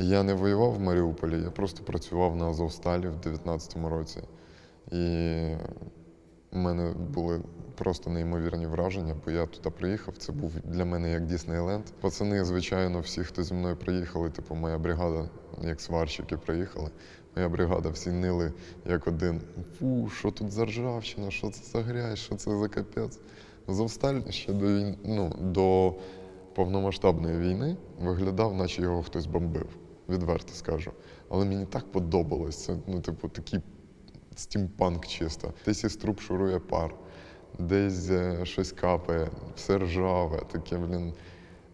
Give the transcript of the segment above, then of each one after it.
Я не воював в Маріуполі, я просто працював на Азовсталі в 19-му році. І в мене були просто неймовірні враження, бо я туди приїхав. Це був для мене як Діснейленд. Пацани, звичайно, всі, хто зі мною приїхали, типу моя бригада, як сварщики приїхали. Моя бригада всі нили як один. Фу, що тут за ржавчина, що це за грязь, що це за капець. Азовсталь ще до війни, ну, до повномасштабної війни виглядав, наче його хтось бомбив. Відверто скажу. Але мені так подобалось. Це, ну, типу, такий стімпанк чисто. Десь із труб шурує пар, десь е, щось капає, все ржаве, таке, блін.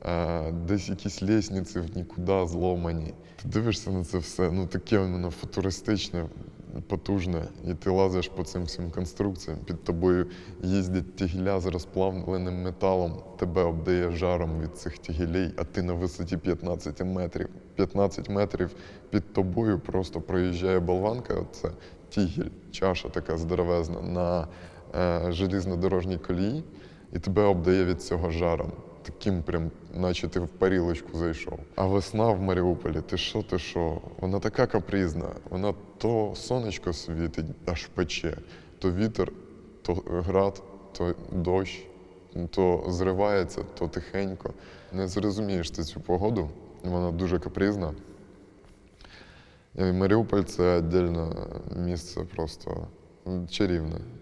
е, Десь якісь лісниці в нікуди зломані. Ти дивишся на це все, ну таке воно футуристичне, потужне, і ти лазиш по цим всім конструкціям. Під тобою їздять тігіля з розплавленим металом, тебе обдає жаром від цих тігілей, а ти на висоті 15 метрів. 15 метрів під тобою просто проїжджає болванка. Це тігіль, чаша така здоровезна на е, желізнодорожній колії, і тебе обдає від цього жаром. Таким прям, наче ти в парілочку зайшов. А весна в Маріуполі, ти що, ти що? Вона така капризна. Вона то сонечко світить, аж пече, то вітер, то град, то дощ, то зривається, то тихенько. Не зрозумієш ти цю погоду, вона дуже капризна. І Маріуполь це віддільне місце просто чарівне.